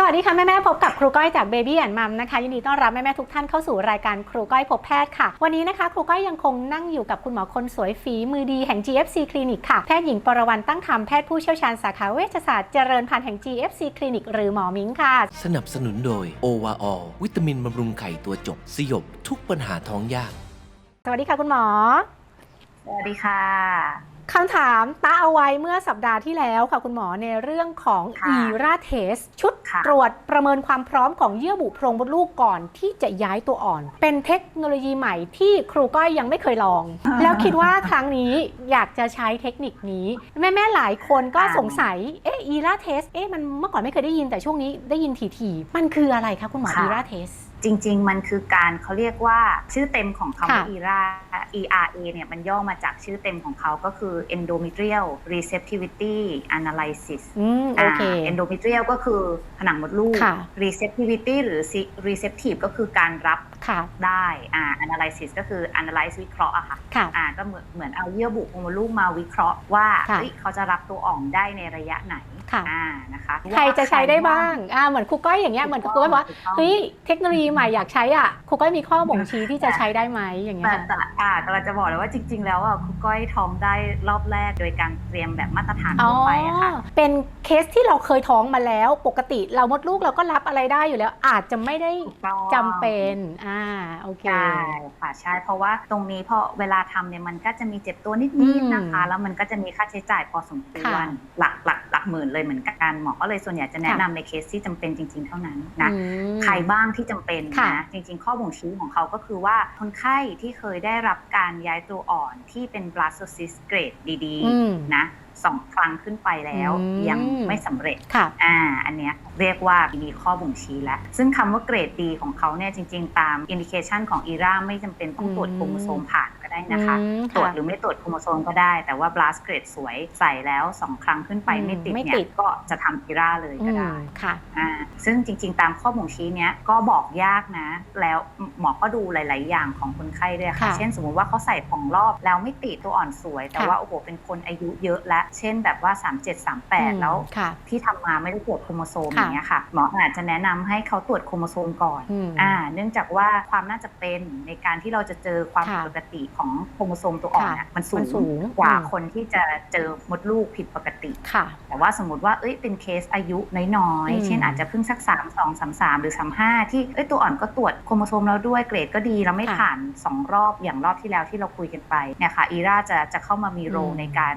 สวัสดีค่ะแม่แม่ๆพบกับครูก้อยจาก Baby and Mom นะคะยินดีต้อนรับแม่แม่ๆทุกท่านเข้าสู่รายการครูก้อยพบแพทย์ค่ะ วันนี้นะคะ ครูก้อยยังคงนั่งอยู่กับคุณหมอคนสวยฝีมือดีแห่ง GFC คลินิกค่ะแพทย์หญิงปรวรรณตั้งธรรมแพทย์ผู้เชี่ยวชาญสาขาเวชศาสตร์เจริญพันธุ์แห่ง GFC คลินิกหรือหมอมิงค่ะ สนับสนุนโดย o v a o วิตามินบำรุงไข่ตัวจบสยบทุกปัญหาท้องยาก สวัสดีค่ะคุณหมอ สวัสดีค่ะ คำถามตาเอาไว้เมื่อสัปดาห์ที่แล้วค่ะคุณหมอในเรื่องของค่ะ e r a t e s t ชุดค่ะตรวจประเมินความพร้อมของเยื่อบุโพรงมดลูกก่อนที่จะย้ายตัวอ่อน เป็นเทคโนโลยีใหม่ที่ครูก้อยยังไม่เคยลอง แล้วคิดว่าครั้งนี้อยากจะใช้เทคนิคนี้ แม่ๆหลายคนก็สงสัยเอ๊ะ e r a t e s t เอ๊ะมันเมื่อก่อนไม่เคยได้ยินแต่ช่วงนี้ได้ยินถี่ๆมันคืออะไรคะคุณหมอค่ะ e r a t e s t จริง ๆ มันคือการเขาเรียกว่าชื่อเต็มของคำว่าค่ะ ERA ERA เนี่ยมันย่อมาจากชื่อเต็มของเขาก็คือ endometrial receptivity analysis อืมโอเคา endometrial ก็คือผนังมดลูกค่ะ receptivity หรือ receptive ก็คือการรับค่ะได้อ่า analysis ก็คือ analyze วิเคราะห์อะค่ะค่ะอ่าก็เหมือนเหมือนเอาเยื่อบุโพรงมดลูกมาวิเคราะห์ว่าค่ะเฮ้ยเขาจะรับตัวอ่อนได้ในระยะไหน ค่ะอ่านะคะใครจะใช้ได้บ้างอ่าเหมือนครูก้อยอย่างเงี้ยเหมือนครูก้อยบอกว่าถูต้องเฮ้ยเทคโนโลยีใหม่อยากใช้อะครูก้อยมีข้อบ่งชี้ที่จะใช้ได้ไหมอย่างเงี้แต่ยค่ะแต่อ่ากำลังจะบอกเลยว่าจริง ๆ แล้วอะครูก้อยท้องได้รอบแรกโดยการเตรียมแบบมาตรฐานอ๋อทั่วไปอะค่ะเป็นเคสที่เราเคยท้องมาแล้ว ปกติเรามดลูกเราก็รับอะไรได้อยู่แล้ว อาจจะไม่ได้ถูกต้องจำเป็นอ่าโอเคใช่ค่ะใช่เพราะว่าตรงนี้พอเวลาทำเนี่ยมันก็จะมีเจ็บตัวนิอืดมๆนะคะ แล้วมันก็จะมีค่าใช้จ่ายพอสมควรค่ะหลักหลักห ลักหมื่นเลยเหมือนกันหมอก็เลยส่วนใหญ่จะแนะค่ะนำในเคสที่จำเป็นจริง ๆ เท่านั้นนะอืมใครบ้างที่จำเป็นค่ะนะจริง ๆ ข้อบ่งชี้ของเขาก็คือว่าคนไข้ที่เคยได้รับการย้ายตัวอ่อนที่เป็น blastocyst เกรดดีอืมๆนะ สองครั้งขึ้นไปแล้ว อืม ยังไม่สำเร็จ ค่ะ อ่า อันเนี้ยเรียกว่ามีข้อบ่งชี้แล้ว ซึ่งคำว่าเกรดดีของเขาเนี่ยจริง ๆ ตามอินดิเคชันของอีราไม่จำเป็นต้องตรวจอืม โครโมโซมผ่านก็ได้นะคะ อืมตรวจค่ะ หรือไม่ตรวจโครโมโซมก็ได้ แต่ว่าบลัสเกรดสวยใส่แล้ว 2 ครั้งขึ้นไปอืมไม่ติดไม่เนี่ติย ด ก็จะทำอีราเลยอืก็มได้ค่ะ อ่าซึ่งจริงๆ ตามข้อบ่งชี้เนี้ยก็บอกยากนะ แล้วหมอก็ดูหลาย ๆ อย่างของคนไข้ด้วยค่ะ ค่ะเช่นสมมุติว่าเขาใส่ของรอบแล้วไม่ติดตัวอ่อนสวย แต่ค่ะว่าโอ้โหเป็นคนอายุเยอะแล้วเช่นแบบว่า 37 38 แล้วค่ะที่ทำมาไม่ได้ตรวจโครโมโซมอค่ะย่างเงี้ยค่ะหมออาจจะแนะนำให้เขาตรวจโครโมโซมก่อนอืมอ่าเนื่องจากว่าความน่าจะเป็นในการที่เราจะเจอความค่ะผิดปกติของโครโมโซมตัวอ่อนน่ะมันสูมันสูงกว่าอืมคนที่จะเจอมดลูกผิดปกติค่ะ แต่ว่าสมมติว่าเอ้ยเป็นเคสอายุน้อยอืมๆเช่นอาจจะเพิ่งสัก 3 2 3 3 หรือ 35 ที่เอ้ยตัวอ่อนก็ตรวจโครโมโซมแล้วด้วยเกรดก็ดีแล้วไม่ผ่าน 2 รอบอย่างรอบที่แล้วที่เราคุยกันไปเนี่ยค่ะอีราจะจะเข้ามามีโรในการ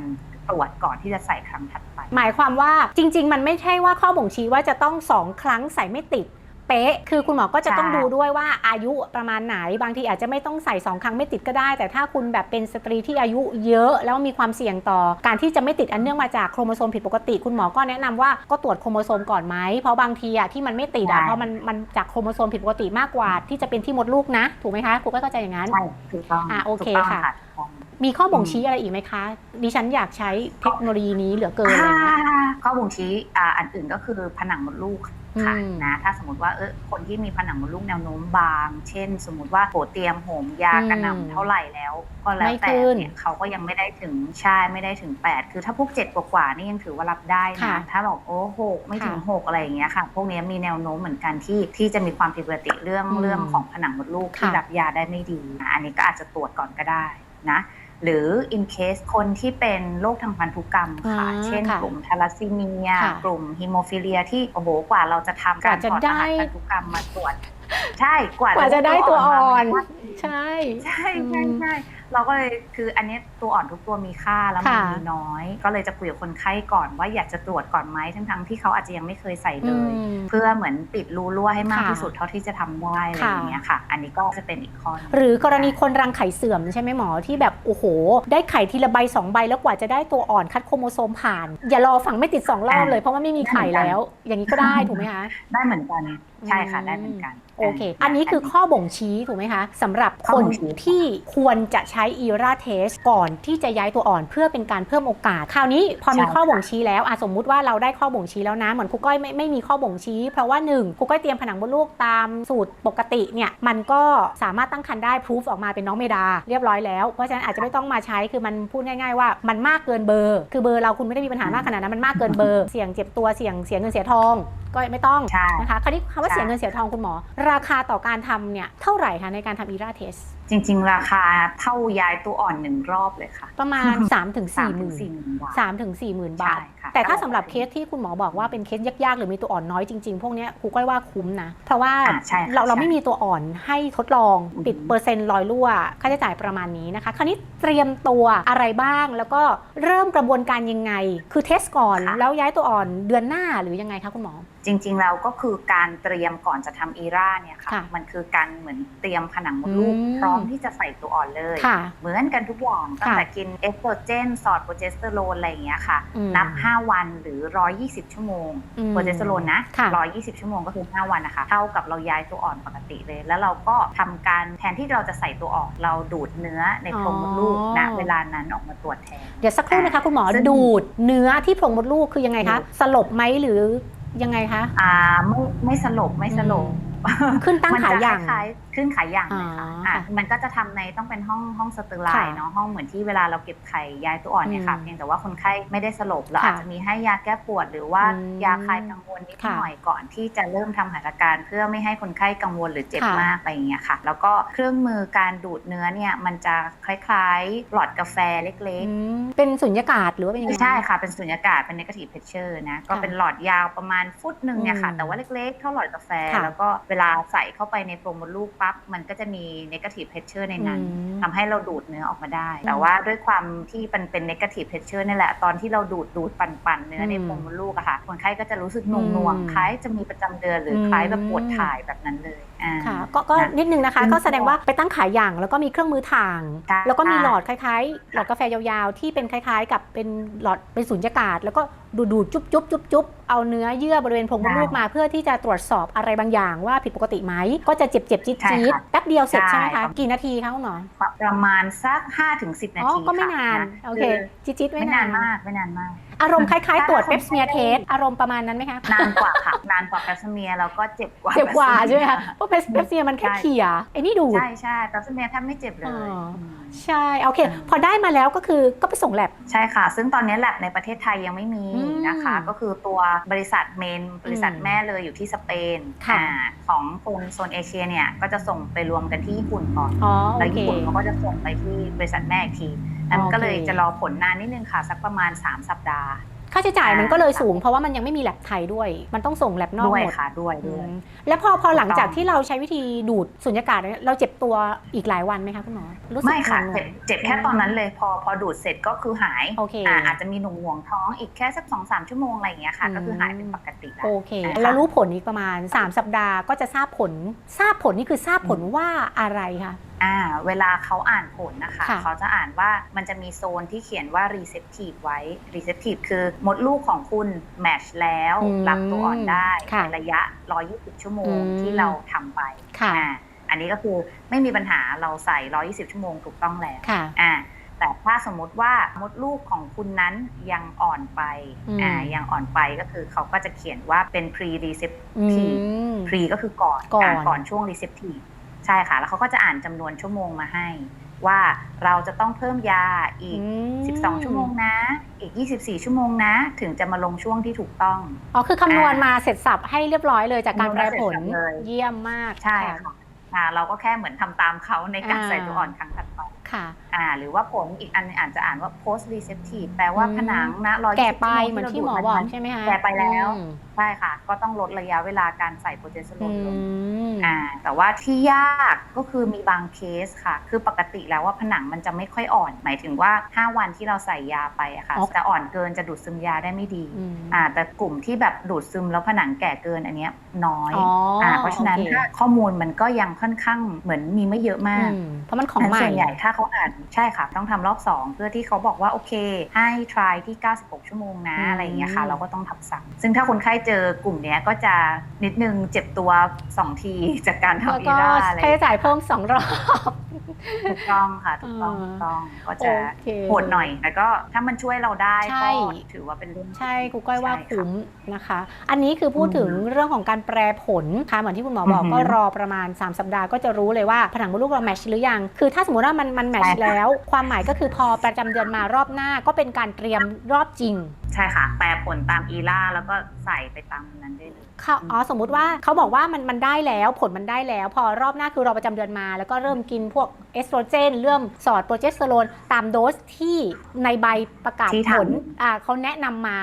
ตรวจก่อนที่จะใส่ครั้งถัดไป หมายความว่าจริง ๆ มันไม่ใช่ว่าข้อบ่งชี้ว่าจะต้องสองครั้งใส่ไม่ติดเป๊ะคือคุณหมอก็จะต้องใช่ดูด้วยว่าอายุประมาณไหน บางทีอาจจะไม่ต้องใส่สองครั้งไม่ติดก็ได้ แต่ถ้าคุณแบบเป็นสตรีที่อายุเยอะ แล้วมีความเสี่ยงต่อ การที่จะไม่ติดอันเนื่องมาจากโครโมโซมผิดปกติ คุณหมอก็แนะนำว่าก็ตรวจโครโมโซมก่อนไหมเพราะบางทีอะที่มันไม่ติดอะเพราะมันมันจากโครโมโซมผิดปกติมากกว่าที่จะเป็นที่มดลูกนะ ถูกไหมคะครูก็เข้าใจอย่างนั้นใช่ถูกต้องอะโอเคถูกต้องค่ะถูกต้อง มีข้อบ่งชี้อะไรอีกไหมคะ ดิฉันอยากใช้เทคโนโลยีนี้เหลือเกินอะไรเงี้ยข้อบ่งชี้อ่าอันอื่นก็คือผนังมดลูกค่ะอืมนะถ้าสมมติว่าเออคนที่มีผนังมดลูกแนวโน้มบาง เช่น สมมติว่าโหเตรียมโหมยากระหอืมน่ำเท่าไหร่แล้ว ก็แล้วไม่แต่ขึ้นเนี่ยเขาก็ยังไม่ได้ถึงใช่ไม่ได้ถึง 8 คือถ้าพวก 7 กว่าๆนี่ยังถือว่ารับได้ค่ะนะถ้าบอกโอ้หกไม่ถึงค่ะ6อะไรอย่างเงี้ยค่ะ พวกนี้มีแนวโน้มเหมือนกันที่ที่จะมีความผิดปกติเรื่องอืมเรื่องของผนังมดลูกที่ค่ะรับยาได้ไม่ดีนะอันนี้ก็อาจจะตรวจก่อนก็ได้นะ หรือ in case คนที่เป็นโรคทางพันธุกรรมค่ะ อ่าเช่นค่ะกลุ่มทาลัสซีเมีย ค่ะ กลุ่มฮีโมฟิเลียที่โอ้โหกว่าเราจะทำการกว่าจะถอดรได้ หัสพันธุกรรมมาตรวจ ใช่กว่ากว่าจะได้ตัวอ่อน มาใช่ ใช่ใช่ใช่ เราก็เลยคืออันนี้ตัวอ่อนทุกตัวมีค่าแล้วมันค่ะมีน้อย ก็เลยจะคุยกับคนไข้ก่อนว่าอยากจะตรวจก่อนไหมทั้งทั้งๆที่เขาอาจจะยังไม่เคยใส่เลยอืมเพื่อเหมือนปิดรูรั่วให้มากค่ะที่สุดเท่าที่จะทำได้อะไรอย่างเงี้ยค่ะ อันนี้ก็จะเป็นอีกข้อหนึ่งหรือกรณีคนรังไข่เสื่อมใช่ไหมหมอที่แบบโอ้โห ได้ไข่ทีละใบสองใบแล้วกว่าจะได้ตัวอ่อนคัดโครโมโซมผ่าน อย่ารอฝังไม่ติดสองรอบเลยเพราะว่าไม่มีไข่แล้ว อย่างนี้ก็ได้ถูกไหมคะได้เหมือนกันใช่ค่ะได้เหมือนกัน โอเค อันนี้คือข้อบ่งชี้ถูกไหมคะสำหรับข้คอนบ่งชี้ที่ควรจะใช้ช้อีราเทสก่อนที่จะย้ายตัวอ่อนเพื่อเป็นการเพิ่มโอกาส คราวนี้พอมีใช่ข้อบ่งชี้แล้วอะสมมุติว่าเราได้ข้อบ่งชี้แล้วนะเหมือนครูก้อยไม่ไม่มีข้อบ่งชี้ เพราะว่าหนึ่งครูก้อยเตรียมผนังมดลูกตามสูตรปกติเนี่ยมันก็สามารถตั้งครรภ์ได้พิสูจออกมาเป็นน้องเมดาเรียบร้อยแล้วเพราะฉะนั้นอาจจะไม่ต้องมาใช้คือมันพูดง่าย ๆ ว่ามันมากเกินเบอร์ คือเบอร์เราคุณไม่ได้มีปัญหามากขนาดนั้นมันมากเกินเบอร์เสี่ยงเจ็บตัวเสี่ยงเสียเงินเสียทอง ก็ไม่ต้องใช่นะคะคราวนี้คำว่าใช่เสียเงินเสียทองคุณหมอ ราคาต่อการทำเนี่ยเท่าไหร่คะในการทำอีราเทสจริง ๆ ราคาเท่าย้ายตัวอ่อนหนึ่งรอบเลยค่ะ ประมาณ 3-4ถึงสาม4หถึมื่งนสี่หมื่นบาทสามถึงสี่หมื่นบาทใช่ค่ะแต่ถ้าสำหรับเคสที่คุณหมอบอกว่าเป็นเคสยากๆ หรือมีตัวอ่อนน้อยจริง ๆ พวกเนี้ยครูก้อยว่าคุ้มนะ เพราะว่าอ่าใช่ค่ะเราเราใช่ไม่มีตัวอ่อนให้ทดลองอืมปิดเปอร์เซ็นต์ลอยรั่ว ค่าใช้จ่ายประมาณนี้นะคะ คราวนี้เตรียมตัวอะไรบ้าง แล้วก็เริ่มกระบวนการยังไง คือเทสก่อนแล้วย้ายตัวอ่อนเดือนหน้าหรือยังไงคะคุณหมอ จริงๆแล้วก็คือการเตรียมก่อนจะทำอีราเนี่ยค่ะ ค่ะมันคือการเหมือนเตรียมผนังมดลูกอืม พร้อมที่จะใส่ตัวอ่อนเลย ค่ะ เหมือนกันทุกอย่างตั้งค่ะแต่กินเอสโตรเจน สอดโปรเจสเตอโรนอะไรอย่างเงี้ยค่ะ อืมนับ 5 วันหรือ 120 ชั่วโมง อืมโปรเจสเตอโรนนะ ค่ะ 120 ชั่วโมงก็คือ 5 วันนะคะ เท่ากับเราย้ายตัวอ่อนปกติเลย แล้วเราก็ทำการแทนที่เราจะใส่ตัวอ่อนเราดูดเนื้อในโพรงมดลูกอ๋อ ณเวลานั้นออกมาตรวจแทน เดี๋ยวสักครู่นะคะคุณหมอซึ่งดูดเนื้อที่โพรงมดลูกคือยังไงคะ ดูด สลบไหมหรือ ยังไงคะ อ่าไม่ไม่สลบไม่สลบ ขึ้นตั้งมัขาจะอย่าง คล้ายๆขึ้นขายอย่างเลยค่ะอ๋ออ่อะค่ะมันก็จะทำในต้องเป็นห้องห้องสเตอร์ไลค่ะน์เนาะห้องเหมือนที่เวลาเราเก็บไข่ย้ายตัวอ่อนเนี่ยค่ะอืมเพียงแต่ว่าคนไข้ไม่ได้สลบเราค่ะอาจจะมีให้ยาแก้ปวด หรือว่าอืมยาคลายกังวลนิดค่ะหน่อยก่อนที่จะเริ่มทำหัตถการเพื่อไม่ให้คนไข้กังวลหรือเจ็บค่ะมากอะไรอย่างเงี้ยค่ะ แล้วก็เครื่องมือการดูดเนื้อเนี่ยมันจะคล้ายๆหลอดกาแฟเล็กอืมเป็นสุญญากาศหรือว่าเป็นยังไงๆใช่ค่ะเป็นสุญญากาศเป็น negative pressure นะก็ค่ะเป็นหลอดยาวประมาณฟุตหนึ่งเนี่ยค่ะอืมแต่ว่าเล็กๆเท่าหลอดกาแฟค่ะแล้วก็เวลาใส่เข้าไปในโพรงมดลูกปั๊บมันก็จะมี negative pressure ในนั้นอืมทำให้เราดูดเนื้อออกมาได้ แต่ว่าด้วยความที่มันเป็น negative pressure นี่แหละ ตอนที่เราดูดดูดปั่นปั่นๆเนื้อในอืมโพรงมดลูกอะค่ะ คนไข้ก็จะรู้สึกหน่วงหน่วงอืมคล้ายจะมีประจำเดือนหรืออมคล้ายแบบปวดถ่ายแบบนั้นเลยอ่าค่ะก็ก็นะนิดนึงนะคะซึ่งก็แสดงว่าไปตั้งขายอย่างแล้วก็มีเครื่องมือถ่างใช่แล้วก็มีค่ะหลอดคล้ายๆ หลอดกาแฟยาวๆ ที่เป็นคล้ายๆ กับเป็นหลอดเป็นสุญญากาศ แล้วก็ ดูดดูดจุ๊บจุ๊บจุ๊บจุ๊บเอาเนื้อเยื่อบริเวณโพรงมดลูกมาเพื่อที่จะตรวจสอบอะไรบางอย่างว่าผิดปกติไหม ก็จะเจ็บเจ็บจี๊ดใช่จี๊ดค่ะแป๊บเดียวเสร็จใช่ใช่ไหมคะครับกี่นาทีคะคุณหมอประมาณสัก5ถึง10 นาอ๋อทีก็ไม่ค่ะนานะโอเคคือจี๊ดจี๊ดไม่นานมากไม่นานมาก อารมณ์คล้ายๆ ตรวจถ้าเปปสเมียคนไข้เทสอารมณ์ประมาณนั้นไหมคะ นานกว่าค่ะนานกว่าแปสเมียแล้วก็เจ็บกว่าเจ็บกว่าแปสใช่ไหมเยคะเพราะเปปเสเมียมันแค่ใช่เขี่ยไอ้นี่ดูดใช่ใช่แปสเมียแทบไม่เจ็บเลยอ๋อมใช่โอเคอืมพอได้มาแล้วก็คือก็ไปส่งแลบใช่ค่ะ ซึ่งตอนนี้แลบในประเทศไทยยังไม่มีอืมนะคะ ก็คือตัวบริษัทเมนบริษัทแม่เลยอยู่ที่สเปนค่ะอ่าของโซนโซนเอเชียเนี่ยก็จะส่งไปรวมกันที่ญี่ปุ่นก่อนอ๋อโอแล้วเคญี่ปุ่นเขาก็จะส่งไปที่บริษัทแม่อีกทีนั่นโอเคก็เลยจะรอผลนานนิดนึงค่ะ สักประมาณ 3 สัปดาห์ ค่าใช้จ่ายมันอ่าก็เลยสูง เพราะว่ามันยังไม่มีแลบไทยด้วย มันต้องส่งแลบนอกด้วยหมดค่ะด้วยอืด้วยมแล้วพอพอหลังจากถูกต้องที่เราใช้วิธีดูดสุญญากาศเนี่ยเราเจ็บตัวอีกหลายวันไหมคะคุณหมอรู้สึกไม่ค่ะหน่วเจ็บงเจ็บแค่ตอนนั้นเลย พอพอดูดเสร็จก็คือหายโอเคาอาจจะมีหนุ่งห่วงท้องอีกแค่สักสองสามชั่วโมงอะไรอย่างเงี้ยค่ะอืมก็คือหายเป็นปกติแล้วโอเคนะคะแล้วรู้ผลอีกประมาณ 3 สัปดาห์ก็จะทราบผลทราบผลนี่คือทราบผลว่าอะไรคะ อ่าเวลาเขาอ่านผลนะคะ ค่ะ เขาจะอ่านว่ามันจะมีโซนที่เขียนว่า receptive ไว้ receptive คือมดลูกของคุณ match แล้วอืมรับตัวอ่อนได้ค่ะในระยะ 120 ชั่วโมงอืม ที่เราทำไปค่ะ อ่าอันนี้ก็คือไม่มีปัญหาเราใส่ 120 ชั่วโมงถูกต้องแล้ว ค่ะ อ่าแต่ถ้าสมมุติว่ามดลูกของคุณนั้นยังอ่อนไปอืม อ่ายังอ่อนไปก็คือเขาก็จะเขียนว่าเป็น pre อื receptive ม pre ก็คือก่อนก่อนาก่อนช่วง receptive ใช่ค่ะ แล้วเขาก็จะอ่านจำนวนชั่วโมงมาให้ ว่าเราจะต้องเพิ่มยาอีกม12 ชั่วโมงนะ อีก 24 ชั่วโมงนะ ถึงจะมาลงช่วงที่ถูกต้องอ๋อคือคำนวณมาเสร็จสับให้เรียบร้อยเลยจากการคำนวณแปลมาเสร็จผลสับเลยเยี่ยมมากใช่ค่ะอ่าเราก็แค่เหมือนทำตามเขาในการอ่าใส่ตัวอ่อนครั้งถัดไปค่ะอ่าหรือว่าผลอีกอันหนึงอาจจะอ่านว่า post receptive แปลว่าอืมผนังนะ120แก่ไปชั่วโงเหมือนที่ราหมอดูดบอกนใช่ไหมคะแก่ไปแล้วอืมใช่ค่ะ ก็ต้องลดระยะเวลาการใส่โปรเจสเตอโรอืนลงมอ่าแต่ว่าที่ยากก็คือมีบางเคสค่ะ คือปกติแล้วว่าผนังมันจะไม่ค่อยอ่อน หมายถึงว่า 5 วันที่เราใส่ยาไปอะค่ะอ๋อจะอ่อนเกินจะดูดซึมยาได้ไม่ดีอืมอ่าแต่กลุ่มที่แบบดูดซึมแล้วผนังแก่เกินอันเนี้ยน้อยอ๋ออ่าเพราะฉะนั้นโอเคถ้าข้อมูลมันก็ยังค่อนข้างเหมือนมีไม่เยอะมากอืมเพราะมันของนั้นใหม่ส่วนใหญ่ถ้าเขาอ่านใช่ค่ะ ต้องทำรอบ 2 เพื่อที่เขาบอกว่าโอเค ให้ try ที่ 96 ชั่วโมงนะอืมอะไรอย่างเงี้ยค่ะ เราก็ต้องทำซ้ำซึ่งถ้าคนไข้เจอกลุ่มเนี้ยก็จะนิดนึงเจ็บตัว 2 ทีจากการแล้วทำอีก็ราอะไรค่าใช้จ่ายเพิ่มสองรอบ ถูกต้องค่ะถูกต้องอ่าถูกต้องก็จะโอเคโหดหน่อยแต่ก็ถ้ามันช่วยเราได้ใช่ ก็ถือว่าเป็นเรื่อง ใช่ครูก้อยว่าใช่ค่ะคุ้มนะคะ อันนี้คือพูดถึงเรื่องของการแปรผลค่ะเหมือนที่คุณหมอบอกอือหือก็รอประมาณ 3 สัปดาห์ก็จะรู้เลยว่าผนังมดลูกเราแมชหรือยัง คือถ้าสมมติว่ามันมันแมชใช่ค่ะ แล้ว ความหมายก็คือพอประจำเดือนมารอบหน้าก็เป็นการเตรียมรอบจริง ใช่ค่ะ แปลผลตามอีล่าแล้วก็ใส่ไปตามนั้นได้เลยเขาอ๋อสมมุติว่าเขาบอกว่ามันมันได้แล้วผลมันได้แล้ว พอรอบหน้าคือเราประจำเดือนมา แล้วก็เริ่มกินพวกเอสโตรเจนเริ่มสอดโปรเจสเตอโรนตามโดสที่ในใบประกาศที่ผทำลอ่าเขาแนะนำมา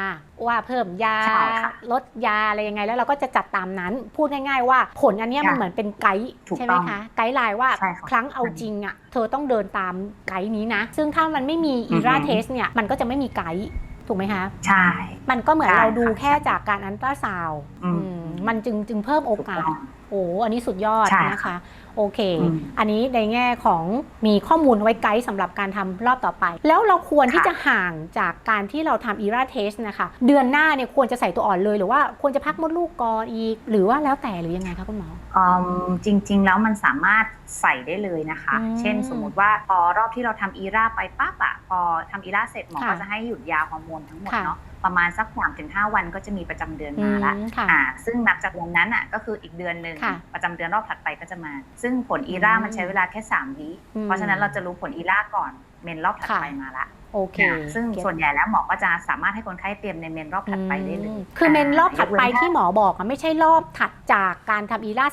ว่าเพิ่มยาใช่ค่ะลดยาอะไรยังไง แล้วเราก็จะจัดตามนั้น พูดง่าย ๆ ว่าผลอันเนี้ยมันค่ะเหมือนเป็นไกด์ถูกใช่ไหมต้องคะไกด์ไลน์ว่าใช่ค่ะครั้งเอาจริงอะเธอต้องเดินตามไกด์นี้นะ ซึ่งถ้ามันไม่มีอือีอฮึราเทสเนี่ยมันก็จะไม่มีไกด์ ถูกไหมคะใช่ มันก็เหมือนใช่เราดูค่ะแค่จากการอันตราซาวด์อืม อืมมันจึงจึงเพิ่มโอถูกกาสต้อง โอ้อันนี้สุดยอดใช่ นะคะ โอเคอืมอันนี้ในแง่ของมีข้อมูลไว้ไกด์สำหรับการทำรอบต่อไป แล้วเราควรที่ค่ะจะห่างจากการที่เราทำอีราเทสนะคะ เดือนหน้าเนี่ยควรจะใส่ตัวอ่อนเลย หรือว่าควรจะพักมดลูกก่อนอีก หรือว่าแล้วแต่หรือยังไงคะคุณหมอ อืมจริง ๆ แล้วมันสามารถใส่ได้เลยนะคะ อืมเช่นสมมุติว่าพอรอบที่เราทำอีราไปปั๊บอะพอทำอีราเสร็จหมอค่ะก็จะให้หยุดยาฮอร์โมนทั้งหมดค่ะเนาะ ประมาณสัก3าถึงหวันก็จะมีประจำเดือนอืมาละมค่ะอ่า ซึ่งนับจากวันนั้นอะก็คืออีกเดือนหนึ่งค่ะประจำเดือนรอบถัดไปก็จะมา ซึ่งผลอีราอืมมันใช้เวลาแค่3วิอืมเพราะฉะนั้นเราจะรู้ผลอีราก่อนเมนรอบถัดค่ะไปมาละ โอเคอ่าซึ่งเก็ตส่วนใหญ่แล้วหมอก็จะสามารถให้คนไข้เตรียมในเมนรอบถัดไปได้เลยอืมคือเมนรอบถัดไปยกเว้นที่หมอบอกอะไม่ใช่รอบถัดจากการทำอีรา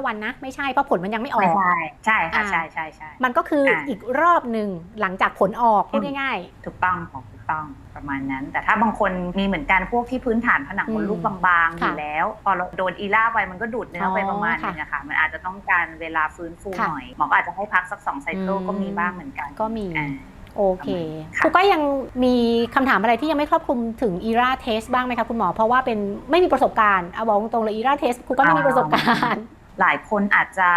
3-5วันนะ ไม่ใช่เพราะผลมันยังไม่ออไม่กใช่ใช่ค่ะอ่าใช่ใช่ใช่มันก็คืออ่าอีกรอบหนึ่งหลังจากผลออกพูดง่ายถูกต้องของถูกต้องประมาณนั้น แต่ถ้าบางคนมีเหมือนกันพวกที่พื้นฐานผนังมดลูกอืมบางๆอค่ะยู่แล้ว พอเราโดนอีล่าไปมันก็ดูดเนื้อไปอ๋อประมาณค่ะนึงอะค่ะมันอาจจะต้องการเวลาฟื้นฟูค่ะหน่อยหมอก็อาจจะให้พักสักสองไซเคิลอืมก็มีบ้างเหมือนกันๆก็มีอ่า โอเคค่ะครูก็ยังมีคำถามอะไรที่ยังไม่ครอบคลุมถึงอีราเทสบ้างไหมคะคุณหมอ เพราะว่าเป็นไม่มีประสบการณ์เอาบอกตรงๆเลยอีราเทสครูก็ไม่มีประสบการณ์หลายคนอาจจะ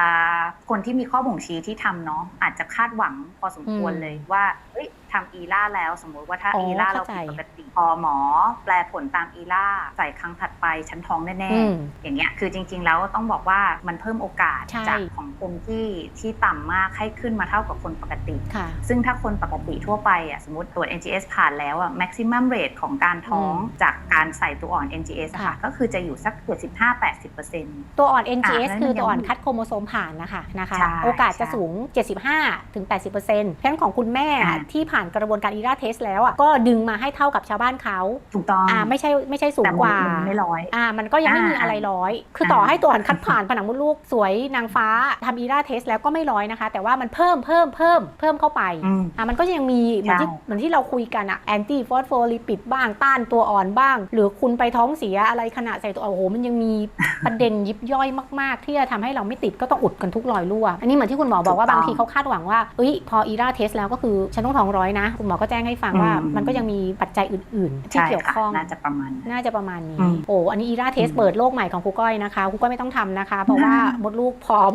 คนที่มีข้อบ่งชี้ที่ทำเนาะอาจจะคาดหวังพอสมควรอืมเลยว่าเฮ้ย ทำอีล่าแล้ว สมมุติว่าถ้าอ๋ออีล่าเราเข้าใจผิดปกติพอหมอ แปลผลตามอีล่าใส่ครั้งถัดไปฉันท้องแน่อืมๆอย่างเงี้ยคือจริง ๆ แล้วต้องบอกว่ามันเพิ่มโอกาสใช่จากของคนที่ที่ต่ำมากให้ขึ้นมาเท่ากับคนปกติค่ะซึ่งถ้าคนปกติทั่วไปอะสมมติตรวจ NGS ผ่านแล้วอะ maximum rate ของการท้องอืมจากการใส่ตัวอ่อน NGS อะค่ะค่ะก็คือจะอยู่สัก75-80%ตัวอ่อน NGS อะคือแล้วมันยังตัวอ่อนคัดโครโมโซมผ่านนะคะนะคะใช่โอกาสจะใช่สูง 75ถึง80%เพราะฉะนั้นของคุณแม่อ่าที่ผ่านกระบวนการอีราเทสแล้วอะก็ดึงมาให้เท่ากับชาวบ้านเขาถูกต้องอ่าไม่ใช่ไม่ใช่สูงแต่กว่านไม่ร้อยอ่ามันก็ยังไม่มีอ่าอะไรร้อย คืออ่าต่อให้ตัวอ่อนคัดผ่านผนังมดลูกสวยนางฟ้าทำอีราเทสแล้วก็ไม่ร้อยนะคะ แต่ว่ามันเพิ่มเพิ่มเพิ่มเพิ่มเข้าไปอืมอะมันก็ยังมีเหมือนที่ใช่เหมือนที่เราคุยกันอะแอนตี้ฟอสโฟลิปิดบ้างต้านตัวอ่อนบ้าง หรือคุณไปท้องเสียอะไรขณะใส่ตัวอ่อนโอ้โหมันยังมีประเด็นยิบย่อยมาก ๆ ที่จะทำให้เราไม่ติดก็ต้องอุดกันทุกรอยรั่วอันนี้เหมือนที่คุณหมอบอกว่าถูกต้องบางทีเขาคาดหวังว่าเอ้ยพออีราเทสแล้วก็คือฉันต้องท้องร้อยนะ คุณหมอก็แจ้งให้ฟังว่า อืม มันก็ยังมีปัจจัยอื่น ๆ ที่ใช่เกี่ยวค่ะข้องน่าจะประมาณนั้น น่าจะประมาณนี้ อืม โอ้อันนี้อีราเทสอืมเปิดโลกใหม่ของครูก้อยนะคะครูก้อยไม่ต้องทำนะคะ เพราะว่าอ่ามดลูกพร้อม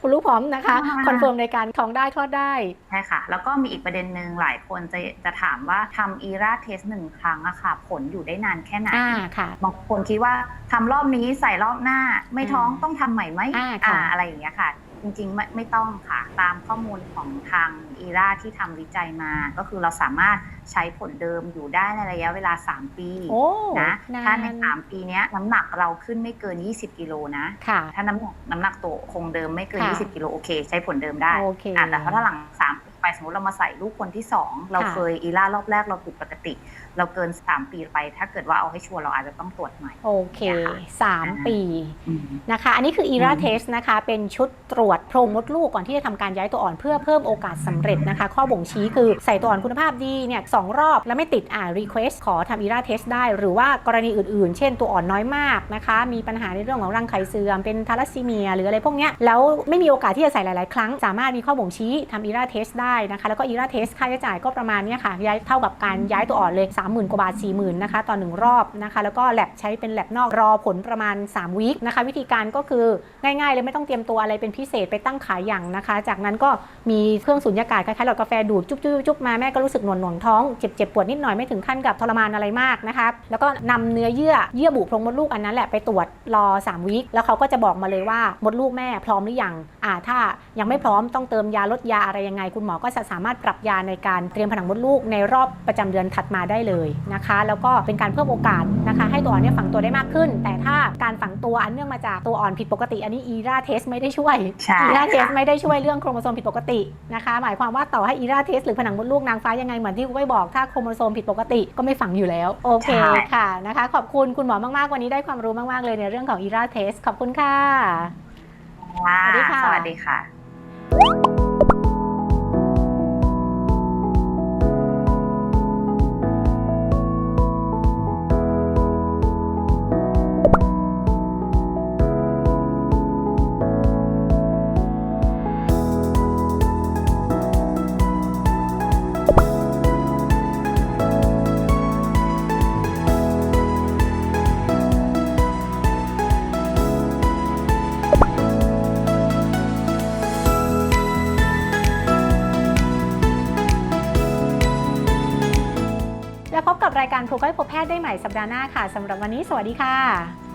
มดลูกพร้อมนะคะอ่า คอนเฟิร์มในการท้องได้คลอดได้ ใช่ค่ะ แล้วก็มีอีกประเด็นหนึ่งหลายคนจะจะถามว่าทำอีราเทสหนึ่งครั้งอะค่ะ ผลอยู่ได้นานแค่ไหน อ่าค่ะ บางคนคิดว่าทำรอบนี้ใส่รอบหน้าไม่ท้องอ่าต้องทำใหม่ไหมอ่าค่ะ อะไรอย่างเงี้ยค่ะ จริงๆไม่ไม่ต้องค่ะ ตามข้อมูลของทางอีราที่ทำวิจัยมา ก็คือเราสามารถใช้ผลเดิมอยู่ได้ในระยะเวลา 3 ปีโอ้นะนานถ้าใน 3 ปีเนี้ยน้ำหนักเราขึ้นไม่เกิน 20กิโลนะค่ะถ้าน้ำหนักน้ำหนักตัวคงเดิมไม่เกิน ค่ะ20กิโลโอเค ใช้ผลเดิมได้โอเค อะแต่ถ้าหลัง 3 ปีไป สมมติเรามาใส่ลูกคนที่ 2 เราค่ะเคยอีล่ารอบแรกเราผิดปกติ เราเกิน 3 ปีไป ถ้าเกิดว่าเอาให้ชัวร์เราอาจจะต้องตรวจใหม่ โอเค 3 ปีอืมนะคะ อันนี้คือ ERA อืม test นะคะ เป็นชุดตรวจโพรงมดลูกก่อนที่จะทำการย้ายตัวอ่อนเพื่อเพิ่มโอกาสสำเร็จนะคะ ข้อบ่งชี้คือใส่ตัวอ่อนคุณภาพดีเนี่ยสองรอบแล้วไม่ติดอ่า request ขอทำ ERA test ได้ หรือว่ากรณีอื่นๆ เช่นตัวอ่อนน้อยมากนะคะ มีปัญหาในเรื่องของรังไข่เสื่อมเป็นทาลัสซีเมีย หรืออะไรพวกเนี้ยแล้วไม่มีโอกาสที่จะใส่หลาย ๆ ครั้ง สามารถมีข้อบ่งชี้ทำ ERA test ได้นะคะ แล้วก็อีราเทสค่าใช้จ่ายก็ประมาณนี้ค่ะ ย้ายเท่ากับการย้ายตัวอ่อนเลย 30,000 กว่าบาท 40,000นะคะต่อหนึ่งรอบนะคะ แล้วก็แลบใช้เป็นแลบนอกรอผลประมาณ 3วีคนะคะ วิธีการก็คือง่ายๆ เลยไม่ต้องเตรียมตัวอะไรเป็นพิเศษไปตั้งขายอย่างนะคะ จากนั้นก็มีเครื่องสูญญากาศคล้ายๆหลอดกาแฟดูดจุ๊บๆจุ๊บมาแม่ก็รู้สึกหน่วงหน่วงๆท้องเจ็บเจ็บปวดนิดหน่อยไม่ถึงขั้นกับทรมานอะไรมากนะคะแล้วก็นำเนื้อเยื่อเยื่อบุโพรงมดลูกอันนั้นแหละไปตรวจรอ3วีคแล้วเขาก็จะบอกมาเลยว่ามดลูกแม่พร้อมหรือยังอ่าถ้ายังไม่พร้อมต้องเติมยาลดยาอะไรยังไง คุณหมอก็จะสามารถปรับยาในการเตรียมผนังมดลูกในรอบประจำเดือนถัดมาได้เลยนะคะ แล้วก็เป็นการเพิ่มโอกาสนะคะ ให้ตัวอ่อนเนี่ยฝังตัวได้มากขึ้น แต่ถ้าการฝังตัวอันเนื่องมาจากตัวอ่อนผิดปกติ อันนี้อีราเทสไม่ได้ช่วยใช่อีราเทสค่ะไม่ได้ช่วยเรื่องโครโมโซมผิดปกตินะคะ หมายความว่าต่อให้อีราเทสหรือผนังมดลูกนางฟ้ายังไงเหมือนที่คุณก้อยบอกถ้าโครโมโซมผิดปกติก็ไม่ฝังอยู่แล้วโอเคค่ะนะคะ ขอบคุณคุณหมอมากๆวันนี้ได้ความรู้มากๆเลยในเรื่องของอีราเทสขอบคุณค่ะสวัสดีค่ะสวัสดีค่ะ ได้ใหม่สัปดาห์หน้าค่ะสำหรับวันนี้สวัสดีค่ะ